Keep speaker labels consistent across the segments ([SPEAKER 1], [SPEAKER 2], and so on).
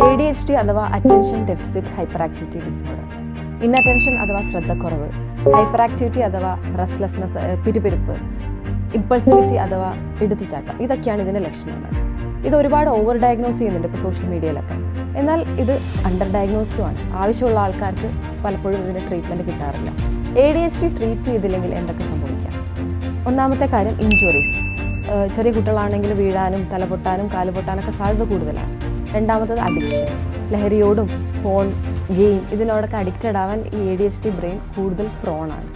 [SPEAKER 1] A D H D അഥവാ attention deficit hyper activity disorder inattention അഥവാ ശ്രദ്ധക്കുറവ്. Hyper activity അഥവാ റെസ്ലെസ്നെസ് പിരിപിരിപ്പ്. ഇമ്പൾസിവിറ്റി അഥവാ എടുത്തുചാട്ടം ഇതൊക്കെയാണ് ഇതിന്റെ ലക്ഷണങ്ങൾ. ഇത് ഒരുപാട് ഓവർ ഡയഗ്നോസ് ചെയ്യുന്നുണ്ട് ഇപ്പോൾ സോഷ്യൽ മീഡിയയിലൊക്കെ എന്നാൽ ഇത് അണ്ടർ ഡയഗ്നോസ്ഡും ആണ്. ആവശ്യമുള്ള ആൾക്കാർക്ക് പലപ്പോഴും ഇതിന് ട്രീറ്റ്മെന്റ് കിട്ടാറില്ല. A D H D treat ചെയ്തില്ലെങ്കിൽ എന്തൊക്കെ സംഭവിക്കാം? ഒന്നാമത്തെ കാര്യം ഇഞ്ചുറീസ് ചെറിയ കുട്ടികളാണെങ്കിൽ വീഴാനും തലപൊട്ടാനും കാൽ പൊട്ടാനൊക്കെ സാധ്യത കൂടുതലാണ്. രണ്ടാമത്തത് അഡിക്ഷൻ ലഹരിയോടും ഫോൺ ഗെയിം ഇതിനോടൊക്കെ അഡിക്റ്റഡ് ആവാൻ ഈ A D H D brain കൂടുതൽ പ്രോണാണ്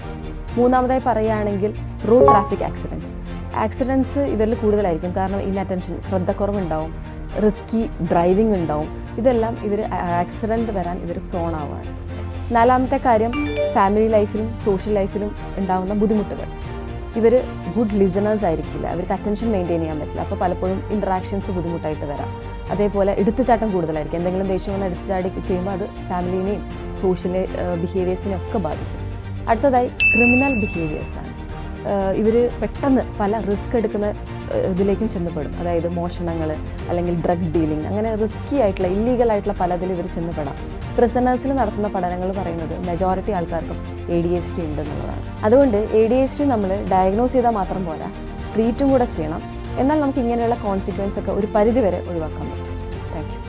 [SPEAKER 1] മൂന്നാമതായി പറയുകയാണെങ്കിൽ റോഡ് ട്രാഫിക് ആക്സിഡന്റ്സ് ആക്സിഡന്റ്സ് ഇതിൽ കൂടുതലായിരിക്കും. കാരണം ഇൻ ഇന്നറ്റൻഷൻ ശ്രദ്ധക്കുറവുണ്ടാവും റിസ്കി ഡ്രൈവിംഗ് ഉണ്ടാവും. ഇതെല്ലാം ഇവർ ആക്സിഡന്റ് വരാൻ ഇവർ പ്രോൺ ആവുകയാണ്. നാലാമത്തെ കാര്യം ഫാമിലി ലൈഫിലും സോഷ്യൽ ലൈഫിലും ഉണ്ടാവുന്ന ബുദ്ധിമുട്ടുകൾ. ഇവർ ഗുഡ് ലിസണേഴ്സ് ആയിരിക്കില്ല. അവർക്ക് അറ്റൻഷൻ മെയിന്റെയിൻ ചെയ്യാൻ പറ്റില്ല. അപ്പോൾ പലപ്പോഴും ഇൻട്രാക്ഷൻസ് ബുദ്ധിമുട്ടായിട്ട് വരാം. അതേപോലെ എടുത്തുചാട്ടം കൂടുതലായിരിക്കും. എന്തെങ്കിലും ദേഷ്യം വന്ന് എടുത്തുചാടി ചെയ്യുമ്പോൾ അത് ഫാമിലിനെയും സോഷ്യൽ ബിഹേവിയേഴ്സിനെയും ഒക്കെ ബാധിക്കും. അടുത്തതായി ക്രിമിനൽ ബിഹേവിയേഴ്സാണ് ഇവർ പെട്ടെന്ന് പല റിസ്ക് എടുക്കുന്ന ഇതിലേക്കും ചെന്നപ്പെടും. അതായത് മോഷണങ്ങൾ അല്ലെങ്കിൽ ഡ്രഗ് ഡീലിംഗ് അങ്ങനെ റിസ്കി ആയിട്ടുള്ള ഇല്ലീഗൽ ആയിട്ടുള്ള പലതിൽ ഇവർ ചെന്നപ്പെടാം. പ്രിസണേഴ്സിൽ നടത്തുന്ന പഠനങ്ങൾ പറയുന്നത് മെജോറിറ്റി ആൾക്കാർക്കും എ ഡി എച്ച് ഡി ഉണ്ട് എന്നുള്ളതാണ് അതുകൊണ്ട് എ ഡി എച്ച് ഡി നമ്മൾ ഡയഗ്നോസ് ചെയ്താൽ മാത്രം പോരാ. ട്രീറ്റും കൂടെ ചെയ്യണം. എന്നാൽ നമുക്ക് ഇങ്ങനെയുള്ള കോൺസിക്വൻസ് ഒക്കെ ഒരു പരിധിവരെ ഒഴിവാക്കാൻ പറ്റും. Thank you